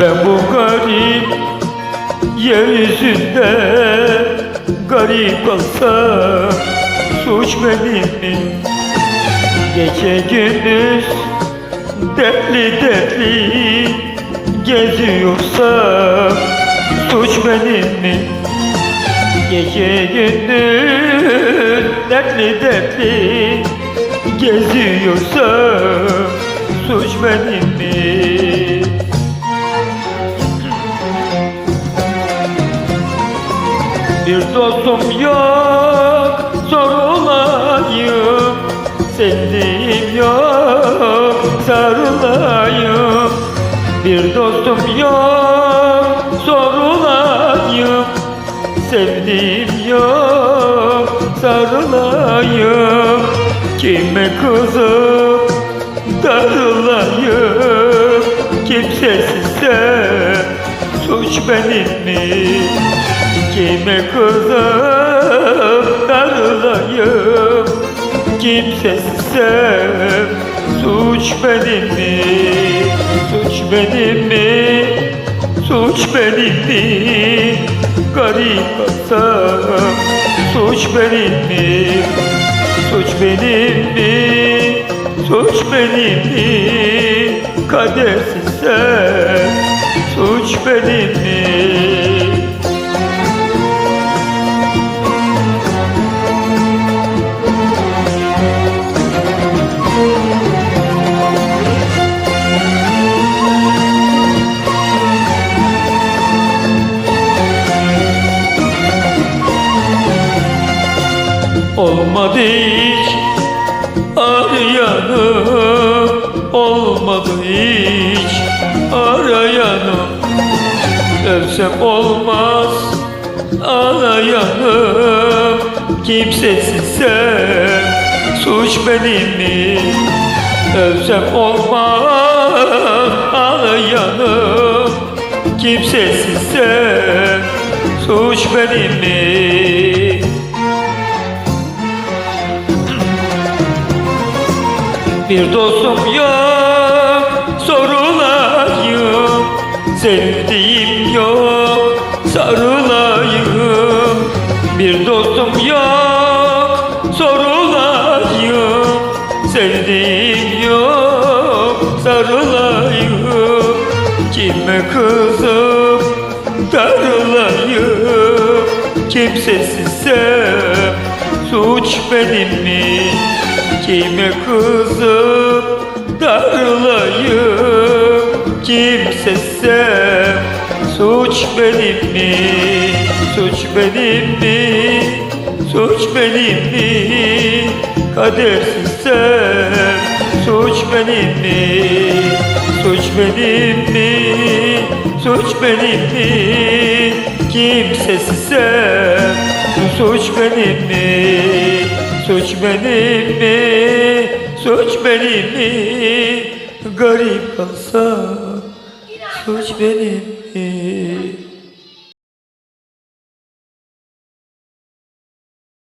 Ben bu garip yeryüzünde garip kalsam suç benim mi? Gece gündüz dertli dertli geziyorsam suç benim mi? Gece gündüz dertli dertli geziyorsam suç benim mi? Bir dostum yok zor olayım Sevdiğim yok sarılayım. Bir dostum yok zor olayım Sevdiğim yok sarılayım. Kime kızıp darılayım? Kimsesizse suç benim mi? Kime kızıp darılayım Kimsesizsem suç benim mi? Suç benim mi? Suç benim mi? Garip olsam suç benim mi? Suç benim mi? Suç benim mi? Kadersizsem suç benim mi? Olmadı hiç. Arayanım Olmadı hiç. Arayanım Ölsem olmaz. Ağlayanım Kimsesizsem suç benim mi? Ölsem olmaz ağlayanım Kimsesizsem suç benim mi? Bir dostum yok sorulayım Sevdiğim yok sarılayım. Bir dostum yok sorulayım Sevdiğim yok sarılayım. Kime kızıp darılayım? Kimsesizsem suç benim mi? Kime kızıp darılayım Kimsesem suç benim mi? Suç benim mi? Suç benim mi? Kadersizsem suç benim mi? Suç benim mi? Suç benim mi? Kimsesizsem suç benim mi? Suç benim mi? Suç benim mi? Garip kalsam suç benim